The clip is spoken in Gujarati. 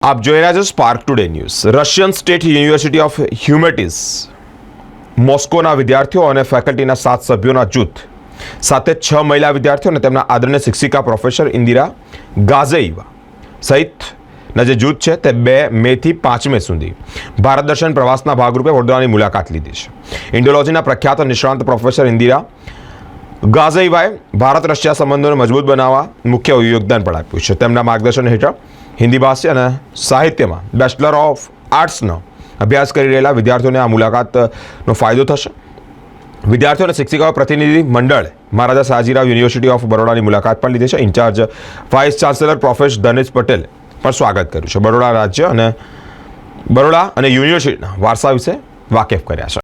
આપ જોઈ રહ્યા છો Spark Today News Russian State University of Humanities મોસ્કોના વિદ્યાર્થીઓ અને ફેકલ્ટીના સાત સભ્યોના જૂથ, સાથે છ મહિલા વિદ્યાર્થીઓ અને તેમના આદરણીય શિક્ષિકા પ્રોફેસર ઇન્દિરા ગાઝેઈવા સહિતના જે જૂથ છે તે બે મેથી પાંચ મે સુધી ભારત દર્શન પ્રવાસના ભાગરૂપે વડોદરાની મુલાકાત લીધી છે. ઇન્ડોલોજીના પ્રખ્યાત નિષ્ણાંત પ્રોફેસર ઇન્દિરા ગાઝઈવાએ ભારત રશિયા સંબંધોને મજબૂત બનાવવા મુખ્ય યોગદાન પણ આપ્યું છે. તેમના માર્ગદર્શન હેઠળ હિન્દી ભાષા અને સાહિત્યમાં બેચલર ઓફ આર્ટ્સનો અભ્યાસ કરી રહેલા વિદ્યાર્થીઓને આ મુલાકાતનો ફાયદો થશે. વિદ્યાર્થીઓ અને શિક્ષિકાઓ પ્રતિનિધિ મંડળ મહારાજા સાજીરાવ યુનિવર્સિટી ઓફ બરોડાની મુલાકાત પણ લીધી છે. In charge vice chancellor professor Dhanesh Patel પણ સ્વાગત કર્યું છે. બરોડા રાજ્ય અને બરોડા અને યુનિવર્સિટીના વારસા વિશે વાકેફ કર્યા છે.